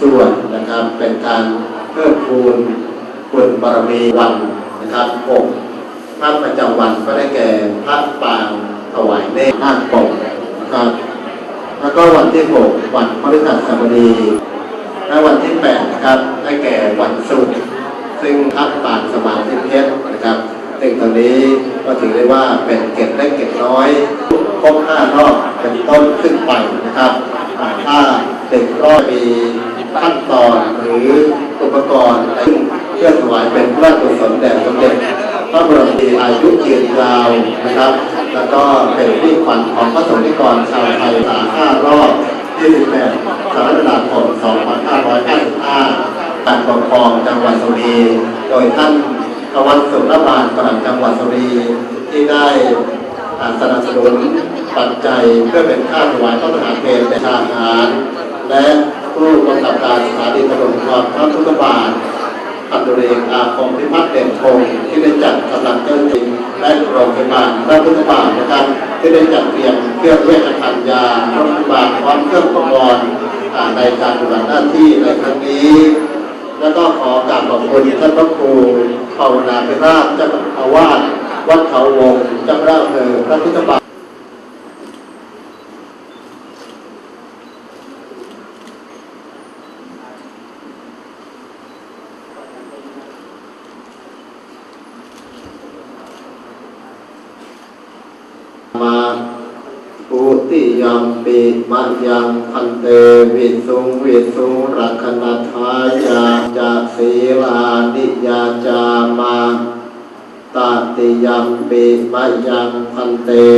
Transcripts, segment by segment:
ส่วนนะครับเป็นการเพิ่มพูนบุญบารมีวันนะครับหกพระประจำวันก็ได้แก่พระปางถวายเนตรนาคปกนะครับแล้วก็วันที่หกวันพฤหัสบดีและวันที่แปดนะครับได้แก่วันศุกร์ซึ่งทับปางสมาธิเพชรนะครับซึ่งตอนนี้ก็ถือได้ว่าเป็นเก็บเล็กเก็บน้อยครบห้ารอบเป็นต้นขึ้นไปนะครับถ้าเด็กรอบมี ขั้นตอนหรืออุปกรณ์ซึ่เพื่อถวายเป็นพระราชกุศลแด่สมเด็จพระบรมศรีอายุยืนยาวนะครับ แล้วก็เป็นที่ขวัญของพระสงฆ์นิกรชาวไทยสาห้ารอบ28กรกฎาคม2555การปกครองจังหวัดสุรี โดยท่านกวัฒสุรบาลปลัดจังหวัดสุรีที่ได้อาสนับสนุนปัจจัยเพื่อเป็นค่าถวายพระมหาเพลแด่ทหาร และ ผู้กำกับการสถานีตำรวจภูธรพระพุทธบาทพันตุเรศอาคมพิพัฒน์เด่นคงที่ได้จัดกำลังเจ้าหน้าที่และโรงพยาบาลพระพุทธบาทนะครับที่ได้จัดเตรียมเครื่องเวชภัณฑ์ยาโรงพยาบาลพร้อมเครื่องอุปกรณ์อ่าในการปฏิบัติหน้าที่ในครั้งนี้ แล้วก็ขอกราบขอบคุณท่านพระครูภาวนาภิราชเจ้าอาวาสวัดเขาวงเจ้าพระอำเภอพระพุทธบาท มาอุติยัมปิ มัยังพันเตวิสุงวิสุงรักนาทายาจาศีลานิยาจามาตติยัมปิมะยังพันเต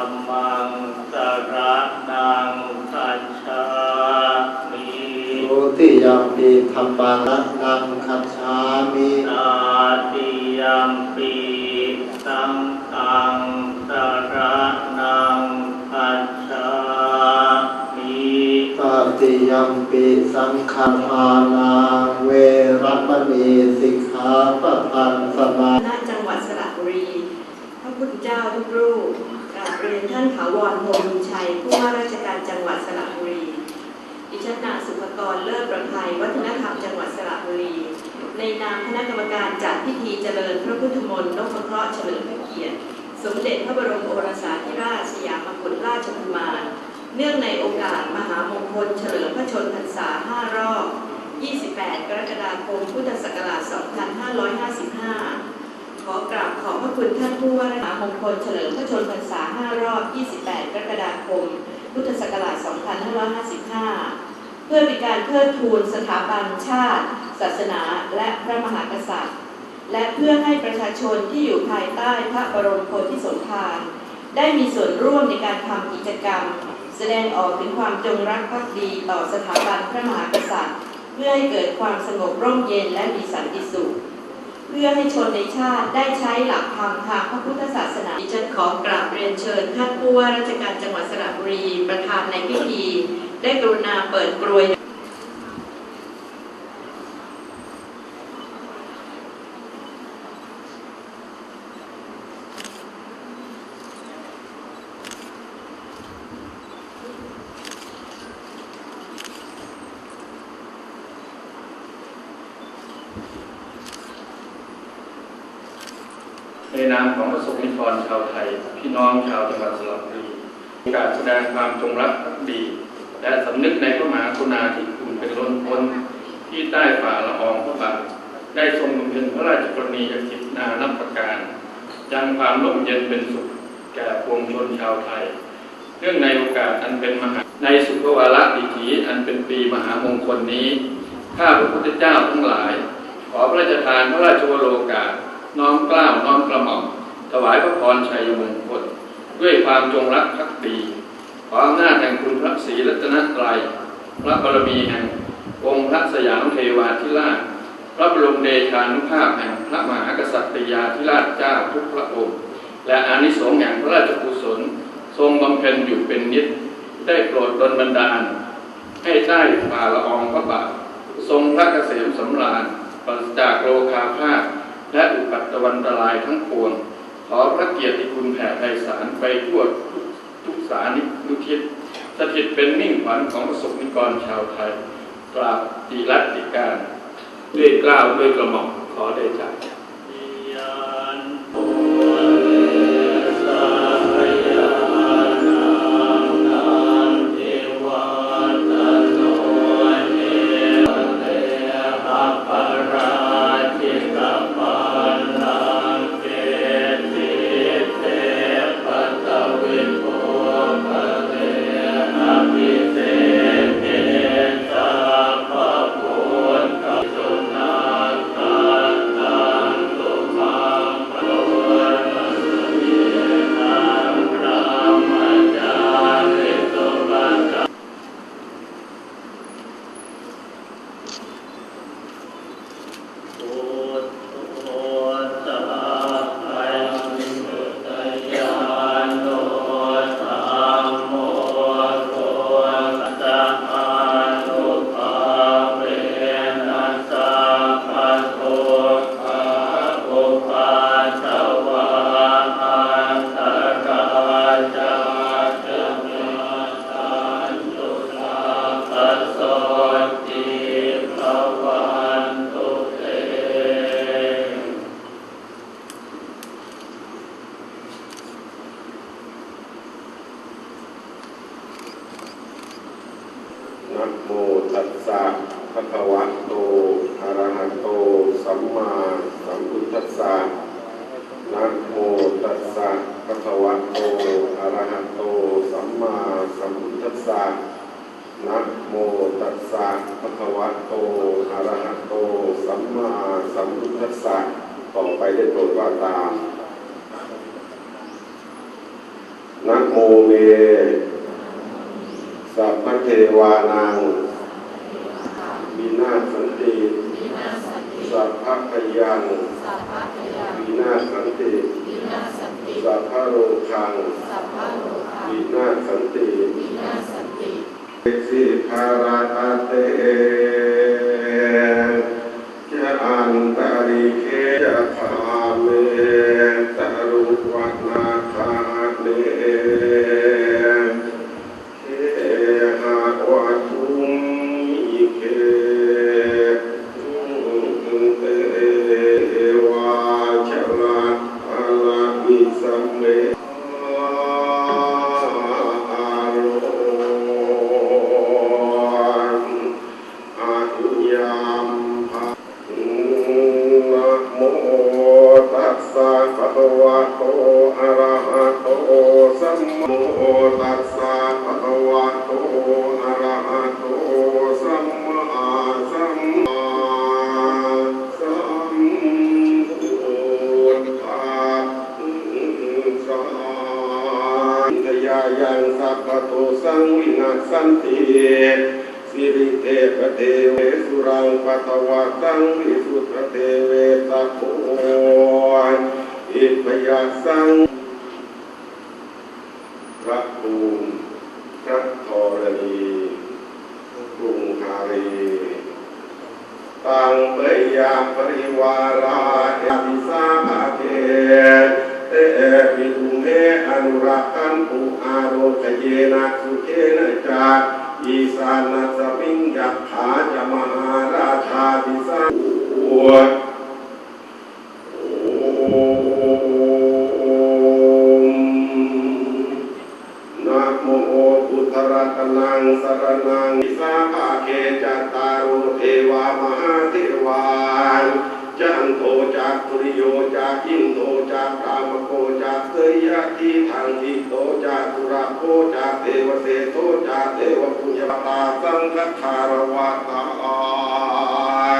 ธัมมังสรณังคัจฉามิอุติยัมปิธรรมังสรณังคัจฉามิตาติยัมปีสังฆังสรณังคัจฉามิตติยัมปิสังฆทานาเวรมณีสิกขาปะทังสมาณจังหวัดสระบุรีพระพุทธเจ้าทุกรูป กราบเรียนท่านถาวรพรหมชัยผู้ว่าราชการจังหวัดสระบุรี ดิฉันนางสุภกรเลิศประภัยวัฒนธรรมจังหวัดสระบุรี ในนามคณะกรรมการจัดพิธีเจริญพระพุทธมนต์นพเคราะห์เฉลิมพระเกียรติ สมเด็จพระบรมโอรสาธิราชสยามกุฎราชกุมาร เนื่องในโอกาสมหามงคลเฉลิมพระชนมพรรษา 5 รอบ 28 กรกฎาคม พุทธศักราช 2555 อกราบขอบพระคุณท่านผู้ว่าราชการมงคลเฉลิมพระชนมพรรษา 5 รอบ 28 กรกฎาคม พุทธศักราช 2555 เพื่อเป็นการเทิดทูนสถาบันชาติ ศาสนาและพระมหากษัตริย์ และเพื่อให้ประชาชนที่อยู่ภายใต้พระบรมโพธิสมภารได้มีส่วนร่วมในการทำกิจกรรม แสดงออกถึงความจงรักภักดีต่อสถาบันพระมหากษัตริย์ เพื่อให้เกิดความสงบร่มเย็นและมีสันติสุข พื่อให้ชนในชาติได้ใช้หลักธรรมทางพระพุทธศาสนาดิฉันขอกราบเรียนเชิญท่านผู้ว่าราชการจังหวัดสระบุรีประธานในพิธี ได้กรุณาเปิดกรวย ในนามของประสบนิกรชาวไทย พี่น้องชาวจังหวัดสระบุรีโอกาสแสดงความจงรักภักดี และสำนึกในพระมหากรุณาธิคุณเป็นล้นพ้นที่ใต้ฝ่าละอองพระบาทได้ทรงบำเพ็ญพระราชกรณียกิจนานับประการยังความร่มเย็นเป็นสุขแก่ปวงชนชาวไทยเนื่องในโอกาสอันเป็นมหาในสุภวาระดิถีอันเป็นปีมหามงคลนี้ข้าพระพุทธเจ้าทั้งหลาย ขอพระราชทานพระราชวโรกาส น้อมกล้าวน้อมกระหม่อมถวายพระพรชัยมงคลด้วยความจงรักภักดีขออำนาจแห่งคุณพระศรีรัตนตรัยพระบารมีแห่งองค์พระสยามเทวาธิราช พระบรมเดชานุภาพแห่งพระมหากษัตริยาธิราชเจ้าทุกพระองค์ และอานิสงส์แห่งพระราชกุศล ทรงบำเพ็ญอยู่เป็นนิจได้โปรดดลบันดาล ให้ได้ฝ่าละอองพระบาททรงพระเกษมสำราญปราศจากโลคาพาธ และอุปัตตวันตรายทั้งปวง ขอพระเกียรติคุณแผ่ไพศาลไปทั่วทุกสานินุทิศสถิตเป็นมิ่งขวัญของประสบนิกรชาวไทยกราบติรัติการ ด้วยกล้าวด้วยกระหม่อมขอได้จาก เม สัพพะเทวานังวินาศสันติสัพพะพยังวินาศสันติสัพพะโรคังวินาศสันติเอสิภาราเต พระภูมิพระธรณีกรุงหารีตังเปยาปริวาราเอวิสาภาเกเตวิทุเมอนุรักขันตุอาโรคเยนะสุเกนะจาอีสานัสมิงยักขาจะมหาราชาดิสาอวด ปุริโยจาอินโทจักกามโกจาเตยะทีทางทิโตจาตุระโกจาเทวเสโทจาเทวปุญญาตาสังฆทารวาตา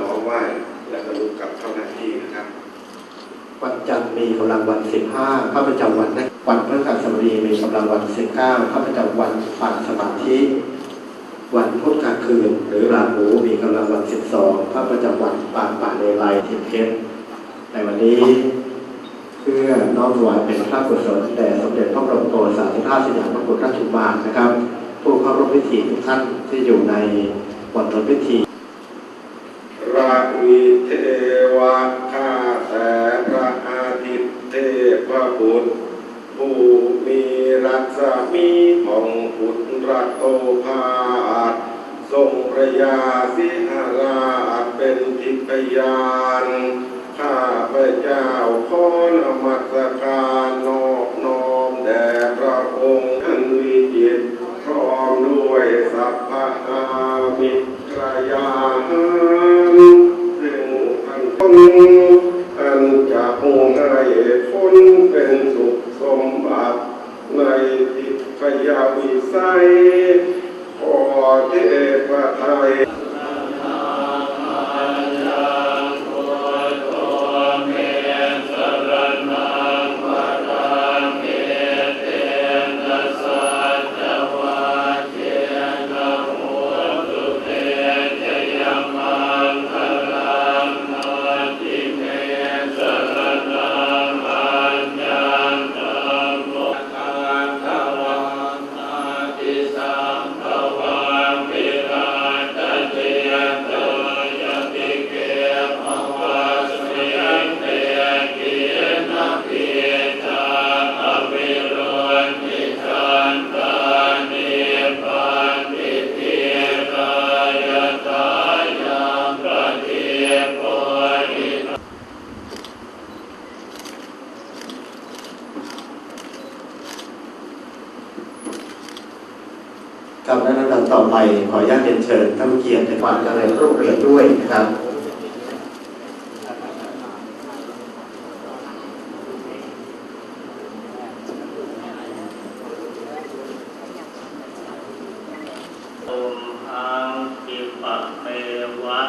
วันจันทร์มีกำลังวันสิบห้าข้าประจำวันได้วันพฤหัสบดีมีกำลังวันสิบเก้าข้าประจำวันปานสมาธิวันพุธกลางคืน หรือราหูมีกำลังวันสิบสองข้าประจำวันปานป่าเลไลทิมเพชรในวันนี้ เพื่อน้อมถวายเป็นพระกุศลแด่สมเด็จพระบรมโอรสาธิราชสยามกุฎราชกุมารนะครับ ผู้เข้าร่วมพิธีทุกท่านที่อยู่ในวันรพิธีราวิเทวะ บุตรผู้มีรักษามีของพุทธรัตโตภาสทรงประยาสิหราชเป็นทิพยานข้าพระเจ้าขอนมัสการนอบน้อมแด่พระองค์อันวิจิตพร้อมด้วยสัพพะมิตรยานซึ่งท่าน ไปขออนุญาตเรียนเชิญท่านเกียรติในความเจริญรุ่งเรืองด้วยนะครับตุมหังคิปะเมวะ